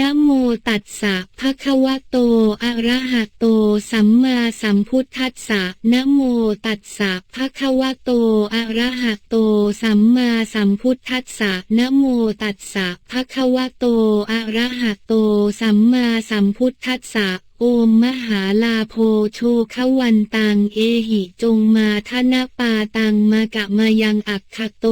นะโมตัสสะภะคะวะโต อะระหะโต สัมมาสัมพุทธัสสะนะโมตัสสะภะคะวะโต อะระหะโต สัมมาสัมพุทธัสสะนะโมตัสสะภะคะวะโต อะระหะโต สัมมาสัมพุทธัสสะโอมมหาลาโพโชขวันตัง เอหิจงมาทนะปาตังมากะมายังอักขโต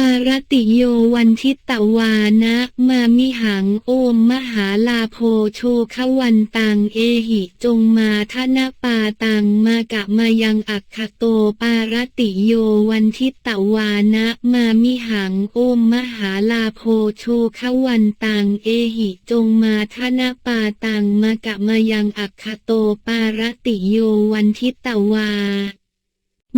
ปารติโยวันทิตตวานะมามิหังโอมมหาลาโพโชขวันตังเอหิจงมาทนะปาตังมากะมายังอักขโตปารติโยวันทิตตวานะมามิหังโอมมหาลาโพโชขวันตังเอหิจงมาทนะปาตังมากะมายังอักขโตปารติโยวันทิตตวา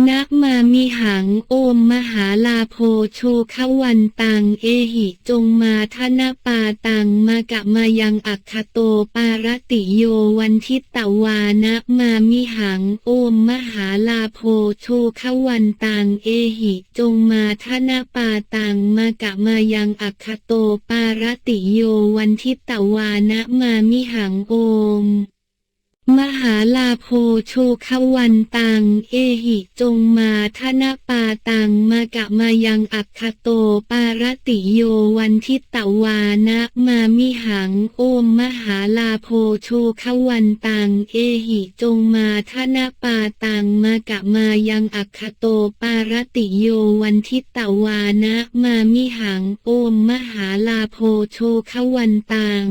นะมามิหังโอมมหาลาโพโชขวันตังเอหิจงมาทนะปาตังมากะมายังอัคคโตปารติโยวันทิตตวานะมามิหังโอมมหาลาโพโชขวันตังเอหิจงมาทนะปาตังมากะมายังอัคคโตปารติโยวันทิตตวานะมามิหังโอม มหาลาโพโชขวันตัง เอหิจงมาทนปาตังมากะมายังอัคคโตปารติโยวันทิตตวานะมามิหังโอมมหาลาโพโชขวันตัง เอหิจงมาทนปาตังมากะมายังอัคคโตปารติโยวันทิตตวานะมามิหังโอมมหาลาโพโชขวันตัง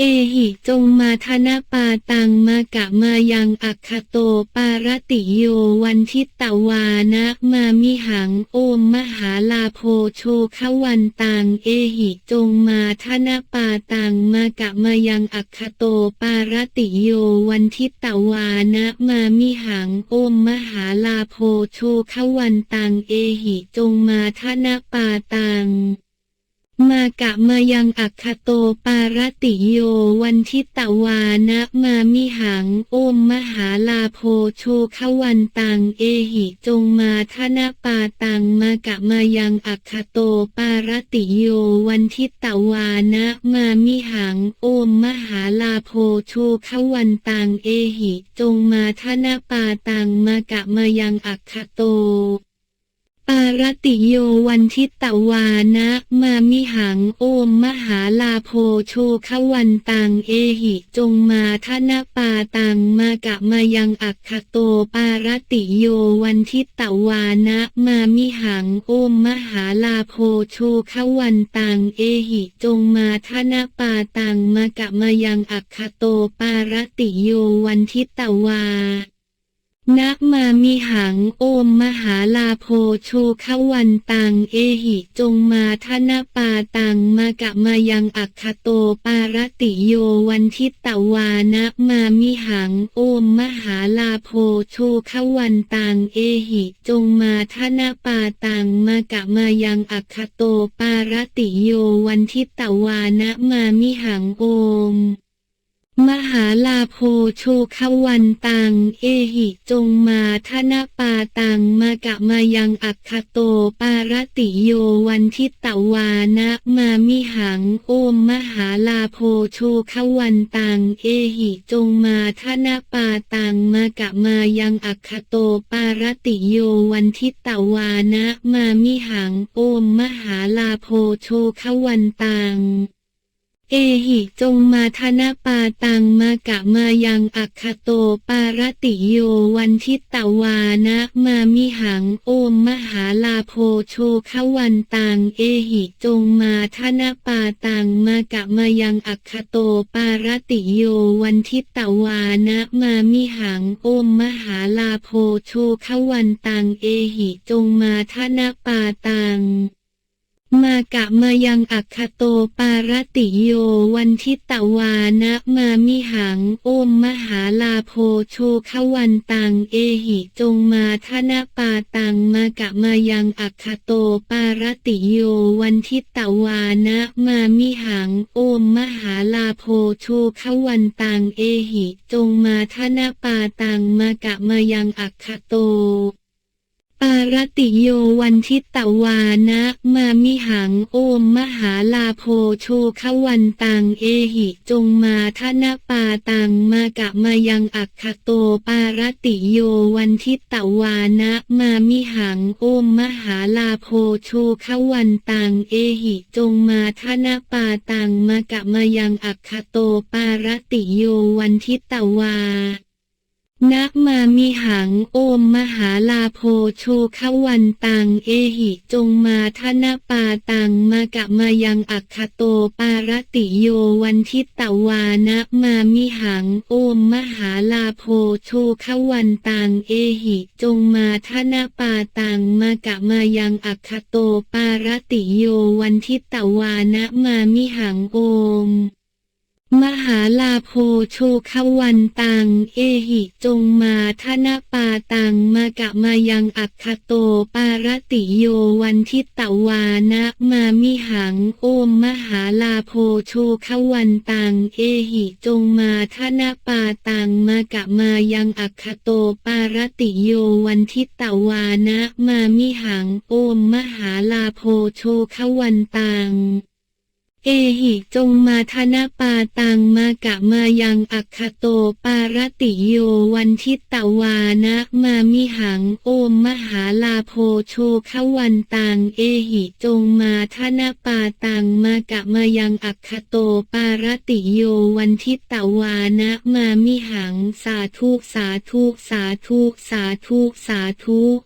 เอหิจงมาธนปาตังมากะมายังอัคคโตปารติโยวันทิตตวานะมามิหังโอมมหาลาโพโชขวันตังเอหิจงมาธนปาตังมากะมายังอัคคโตปารติโยวันทิตตวานะมามิหังโอมมหาลาโพโชขวันตังเอหิจงมาธนปาตัง มากะมายังอัคคโตปารติโยวันทิตวานะมามิหังโอมมหาลาโพโชขวันตังเอหิจงมาทนะปาตังมากะมายังอัคคโตปารติโยวันทิตวานะมามิหังโอมมหาลาโพโชขวันตังเอหิจงมาทนะปาตังมากะมายังอัคคโต ปารติโยวันทิตตวานะ มามิหังโอมมหาลาโพโชขวันตังเอหิจงมาทนะปาตังมากะมายังอัคคโตปารติโยวันทิตตวานะ มามิหังโอมมหาลาโพโชขวันตังเอหิจงมาทนะปาตังมากะมายังอัคคโตปารติโยวันทิตตวา นะมามิหังโอมมหาลาโพโชขวันตังเอหิจงมาทนะปาตังมากะมายังอัคคโตปารติโยวันทิตตวานะมามิหังโอมมหาลาโพโชขวันตังเอหิจงมาทนะปาตังมากะมายังอัคคโตปารติโยวันทิตตวานะมามิหังโอม มหาลาโพโชขวันตัง เอหิจงมาทนะปาตัง มากะมายังอัคคโตปารติโยวันทิตตวานะมามิหัง โอมมหาลาโพโชขวันตัง เอหิจงมาทนะปาตัง มากะมายังอัคคโตปารติโยวันทิตตวานะมามิหัง โอมมหาลาโพโชขวันตัง เอหิจงมาธนะปาตังมากะมายังอัคคโตปารติโยวันทิตวานะมามิหังโอมมหาลาโพโชขวันตังเอหิจงมาธนะปาตังมากะมายังอัคคโตปารติโยวันทิตวานะมามิหังโอมมหาลาโพโชขวันตังเอหิจงมาธนะปาตัง มากะมายังอัคคโตปารติโยวันทิตวานะมามิหัง โอมมหาลาโพโชขวันตังเอหิจงมาทนะปาตังมากะมายังอัคคโตปารติโยวันทิตวานะมามิหัง โอมมหาลาโพโชขวันตังเอหิจงมาทนะปาตังมากะมายังอัคคโต ปารติโยวันทิตวานะมามิหังโอมมหาลาโพโชขวันตังเอหิจงมาทนะปาตังมากะมายังอัคคโตปารติโยวันทิตวานะมามิหังโอมมหาลาโพโชขวันตังเอหิจงมาทนะปาตังมากะมายังอัคคโตปารติโยวันทิตวา นะมามิหังโอมมหาลาโพโชขวันตังเอหิจงมาทนะปาตังมากะมายังอัคคโตปารติโยวันทิตวานะมามิหังโอมมหาลาโพโชขวันตังเอหิจงมาทนะปาตังมากะมายังอัคคโตปารติโยวันทิตวานะมามิหังโอม มหาลาโพโชขวันตัง เอหิจงมาทนปาตังมากะมายังอัคคโตปารติโยวันทิตวานะมามิหังโอมมหาลาโพโชขวันตัง เอหิจงมาทนปาตังมากะมายังอัคคโตปารติโยวันทิตวานะมามิหังโอมมหาลาโพโชขวันตัง เอหิจงมาธนปาตังมากะมายังอัคคโตปารติโยวันทิตวานะมามิหังโอมมหาลาโพโชขวันตังเอหิจงมาธนปาตังมากะมายังอัคคโตปารติโยวันทิตวานะมามิหังสาธุสาธุสาธุสาธุสาธุ